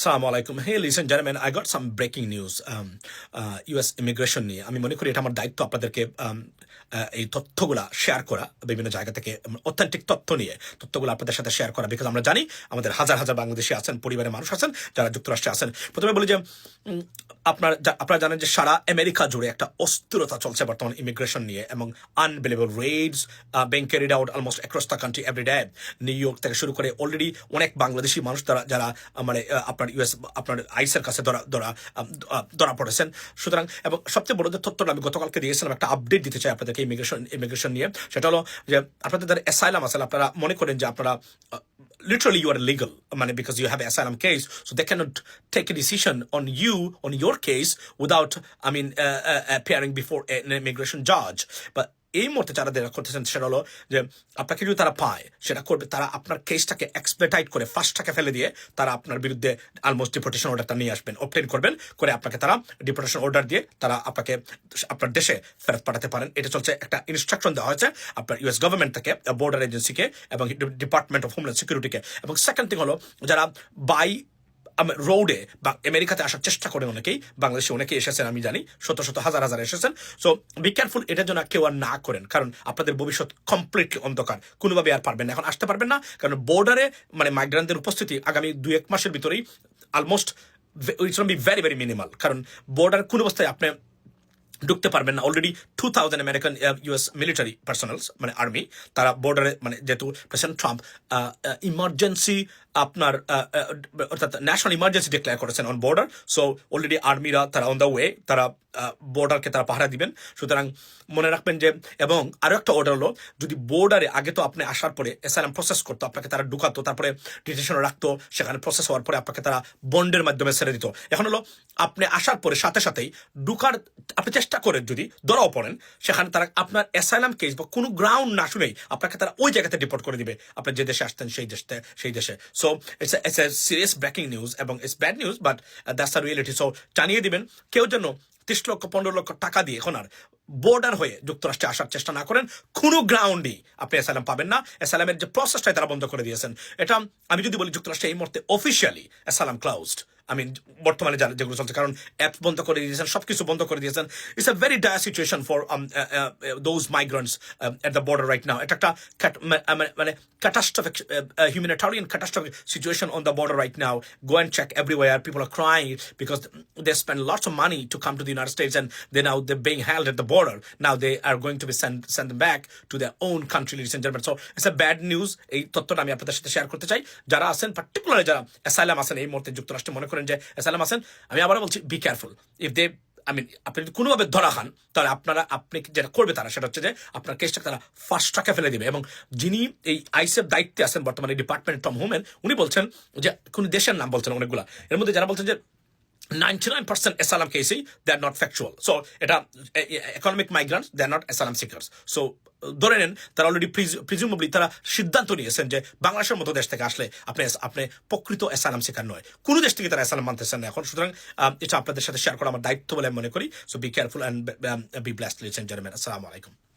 Ladies and gentlemen, I got some breaking news. Um, uh, US immigration নিয়ে। আমি মনে করি এটা আমার দায়িত্ব আপনাদেরকে um, এই তথ্যগুলা শেয়ার করা বিভিন্ন জায়গা থেকে অথেন্টিক তথ্য নিয়ে। তথ্যগুলো আপনাদের সাথে শেয়ার করা বিকজ আমরা জানি আমাদের হাজার হাজার বাংলাদেশি আছেন পরিবারের মানুষ আছেন যারা যুক্তরাষ্ট্রে আছেন। প্রথমে বলি যে আপনার আপনারা জানেন যে সারা আমেরিকা জুড়ে একটা অস্থিরতা চলছে বর্তমান ইমিগ্রেশন নিয়ে এবং unbelievable raids being carried out almost across the country every day New York থেকে শুরু করে অলরেডি অনেক বাংলাদেশি মানুষ যারা যারা মানে আপনার আপনার ইউএস আপনার আইসের কাছে ধরা ধরা ধরা পড়েছেন। সুতরাং, এবং সবচেয়ে বড় যে তথ্যটা আমি গতকালকে দিয়েছিলাম, একটা আপডেট দিতে চাই আপনাদেরকে ইমিগ্রেশন ইমিগ্রেশন নিয়ে, সেটা হলো যে আপনাদের ধরে অ্যাসাইলাম আসলে আপনারা মনে করেন যে আপনারা লিটারালি ইউ আর লিগাল মানে because you have asylum case so they can't take a decision on you on your case without I mean appearing before immigration জাজ বা এই মুহূর্তে যারা যারা করতেছেন সেটা হলো যে আপনাকে যদি তারা পায়, সেটা করবে, তারা আপনার কেসটাকে এক্সপ্লেটাইট করে ফার্স্টটাকে ফেলে দিয়ে তারা আপনার বিরুদ্ধে অলমোস্ট ডিপোর্টেশন অর্ডারটা নিয়ে আসবেন অবটেন করবেন, করে আপনাকে তারা ডিপোর্টেশন অর্ডার দিয়ে তারা আপনাকে আপনার দেশে ফেরত পাঠাতে পারেন। এটা চলছে একটা ইনস্ট্রাকশন দেওয়া হয়েছে আপনার ইউএস গভর্নমেন্ট থেকে বর্ডার এজেন্সিকে এবং ডিপার্টমেন্ট অফ হোমল্যান্ড সিকিউরিটিকে এবং সেকেন্ড থিং হলো যারা বাই রোডে বা আমেরিকাতে আসার চেষ্টা করে অনেকেই, বাংলাদেশে অনেকেই এসেছেন, আমি জানি, শত শত হাজার হাজার এসেছেন। সো বি কেয়ারফুল এটার জন্য কেউ আর না করেন, কারণ আপনাদের ভবিষ্যৎ কমপ্লিটলি অন্ধকার, কোনোভাবে আর পারবেন না। এখন আসতে পারবেন না, কারণ বর্ডারে মানে মাইগ্রান্টদের উপস্থিতি আগামী দুই এক মাসের ভিতরেই almost it's be very very minimal কারণ বর্ডার কোন অবস্থায় আপনি ঢুকতে পারবেন না। Already two thousand American US military personals মানে আর্মি তারা বর্ডারে মানে যেহেতু প্রেসিডেন্ট ট্রাম্প ইমার্জেন্সি আপনার অর্থাৎ ন্যাশনাল ইমার্জেন্সি ডিক্লেয়ার করেছেন অন বর্ডার সো অলরেডি আর্মিরা তারা অন দ্য ওয়ে তারা বর্ডারকে তারা পাহারা দিবেন। সুতরাং মনে রাখবেন যে, এবং আরও একটা অর্ডার হলো, যদি বর্ডারে আগে তো আপনি আসার পরে এসআইএম প্রসেস করতো, আপনাকে তারা ঢুকাতো, তারপরে ডিটেশনে রাখতো, সেখানে প্রসেস হওয়ার পরে আপনাকে তারা বন্ডের মাধ্যমে ছেড়ে দিত। এখন হলো, আপনি আসার পরে সাথে সাথেই ঢুকার, আপনি চেষ্টা করেন যদি ধরাও পড়েন, সেখানে তারা আপনার অ্যাসাইলাম কেস বা কোনো গ্রাউন্ড না শুনেই আপনাকে তারা ওই জায়গাতে ডিপোর্ট করে দিবে। আপনি যে দেশে আসতেন, সেই দেশে সেই দেশে। So it's it's a serious breaking news এবং it's bad news but that's a reality so জানিয়ে দিবেন, কেউ যেন তিরিশ লক্ষ, পনেরো লক্ষ টাকা দিয়ে এখন আর বর্ডার হয়ে যুক্তরাষ্ট্রে আসার চেষ্টা না করেন, কোনো গ্রাউন্ডই আপনি অ্যাসালাম পাবেন না। অ্যাসালামের যে প্রসেসটাই তারা বন্ধ করে দিয়েছেন। এটা আমি যদি বলি যুক্তরাষ্ট্রে এই মুহূর্তে অফিসিয়ালি অ্যাসালাম ক্লাউজড আমি বর্তমানে যেগুলো চলছে কারণ অ্যাপস বন্ধ করে দিয়েছেন সবকিছু বন্ধ করে দিয়েছেন it's a very dire situation for those migrants at the border right now এটা একটা cat- মা- মানে- মানে humanitarian catastrophic situation on the border right now go and check everywhere people are crying because they spend lots of money to come to the united states and they now they're being held at the border now they are going to be sent send them back to their own country ladies and gentlemen so it's a bad news এই তথ্যটা আমি আপনাদের সাথে share করতে চাই যারা আছেন particularly যারা অ্যাসাইলাম আছেন এই মুহূর্তে যুক্তরাষ্ট্রে মনে করেন যে, সালাম হাসান আমি আবারও বলছি be careful if they I mean আপনি যদি কোনোভাবে ধরা খান, তাহলে আপনারা, আপনি যেটা করবে তারা, সেটা হচ্ছে যে, আপনার কেসটা তারা ফার্স্ট ট্রাকে ফেলে দিবে। এবং যিনি এই আইসের দায়িত্বে আছেন, বর্তমানে ডিপার্টমেন্ট টম হোমেন উনি বলছেন যে, কোন দেশের নাম বলছেন অনেকগুলা। এর মধ্যে যারা বলছেন যে নাইনটি নাইন ধরে নেন, তারা অলরেডি তারা সিদ্ধান্ত নিয়েছেন যে বাংলাদেশের মতো দেশ থেকে আসলে আপনি আপনি প্রকৃত অ্যাসালাম শিকার নয়। কোনো দেশ থেকে তারা অ্যাসালাম মানতেছেন না এখন। সুতরাং এটা আপনাদের সাথে শেয়ার করা আমার দায়িত্ব বলে আমি মনে করি। So be careful and be blessed gentleman আসসালামু আলাইকুম